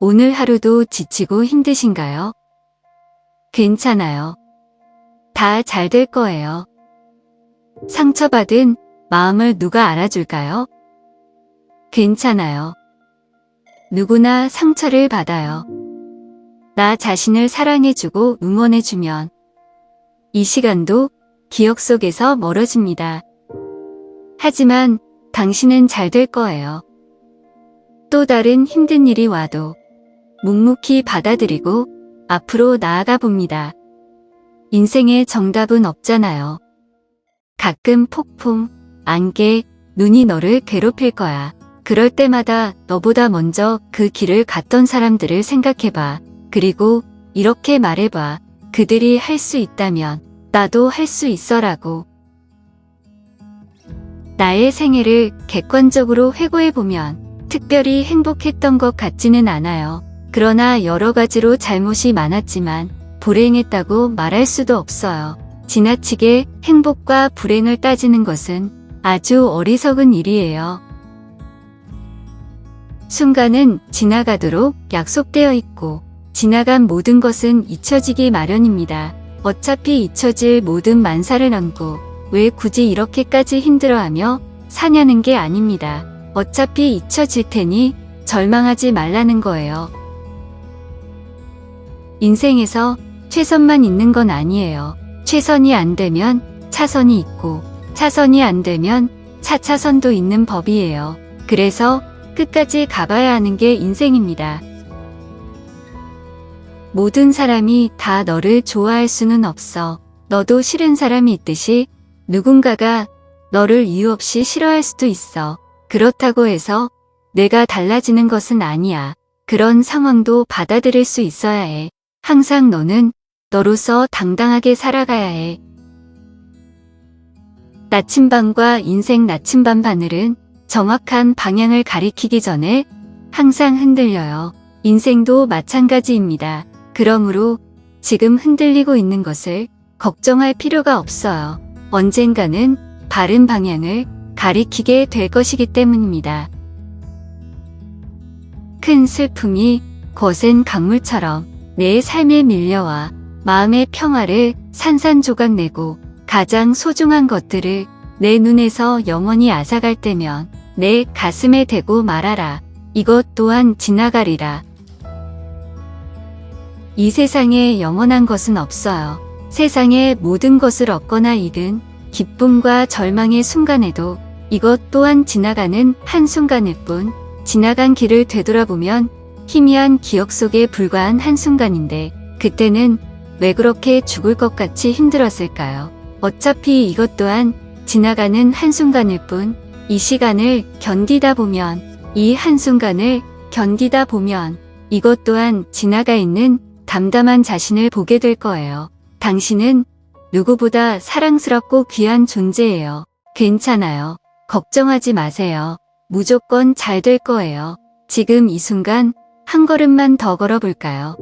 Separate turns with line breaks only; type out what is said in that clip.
오늘 하루도 지치고 힘드신가요? 괜찮아요. 다 잘 될 거예요. 상처받은 마음을 누가 알아줄까요? 괜찮아요. 누구나 상처를 받아요. 나 자신을 사랑해주고 응원해주면 이 시간도 기억 속에서 멀어집니다. 하지만 당신은 잘 될 거예요. 또 다른 힘든 일이 와도 묵묵히 받아들이고 앞으로 나아가 봅니다. 인생에 정답은 없잖아요. 가끔 폭풍, 안개, 눈이 너를 괴롭힐 거야. 그럴 때마다 너보다 먼저 그 길을 갔던 사람들을 생각해봐. 그리고 이렇게 말해봐. 그들이 할 수 있다면 나도 할 수 있어라고. 나의 생애를 객관적으로 회고해보면 특별히 행복했던 것 같지는 않아요. 그러나 여러 가지로 잘못이 많았지만 불행했다고 말할 수도 없어요. 지나치게 행복과 불행을 따지는 것은 아주 어리석은 일이에요. 순간은 지나가도록 약속되어 있고 지나간 모든 것은 잊혀지기 마련입니다. 어차피 잊혀질 모든 만사를 안고 왜 굳이 이렇게까지 힘들어하며 사냐는 게 아닙니다. 어차피 잊혀질 테니 절망하지 말라는 거예요. 인생에서 최선만 있는 건 아니에요. 최선이 안 되면 차선이 있고 차선이 안 되면 차차선도 있는 법이에요. 그래서 끝까지 가봐야 하는 게 인생입니다. 모든 사람이 다 너를 좋아할 수는 없어. 너도 싫은 사람이 있듯이 누군가가 너를 이유 없이 싫어할 수도 있어. 그렇다고 해서 내가 달라지는 것은 아니야. 그런 상황도 받아들일 수 있어야 해. 항상 너는 너로서 당당하게 살아가야 해. 나침반과 인생 나침반 바늘은 정확한 방향을 가리키기 전에 항상 흔들려요. 인생도 마찬가지입니다. 그러므로 지금 흔들리고 있는 것을 걱정할 필요가 없어요. 언젠가는 바른 방향을 가리키게 될 것이기 때문입니다. 큰 슬픔이 거센 강물처럼 내 삶에 밀려와 마음의 평화를 산산조각 내고 가장 소중한 것들을 내 눈에서 영원히 앗아갈 때면 내 가슴에 대고 말하라. 이것 또한 지나가리라. 이 세상에 영원한 것은 없어요. 세상의 모든 것을 얻거나 잃은 기쁨과 절망의 순간에도 이것 또한 지나가는 한순간일 뿐 지나간 길을 되돌아보면 희미한 기억 속에 불과한 한순간인데 그때는 왜 그렇게 죽을 것 같이 힘들었을까요? 어차피 이것 또한 지나가는 한순간일 뿐 이 시간을 견디다 보면 이 한순간을 견디다 보면 이것 또한 지나가 있는 담담한 자신을 보게 될 거예요. 당신은 누구보다 사랑스럽고 귀한 존재예요. 괜찮아요. 걱정하지 마세요. 무조건 잘 될 거예요. 지금 이 순간 한 걸음만 더 걸어볼까요?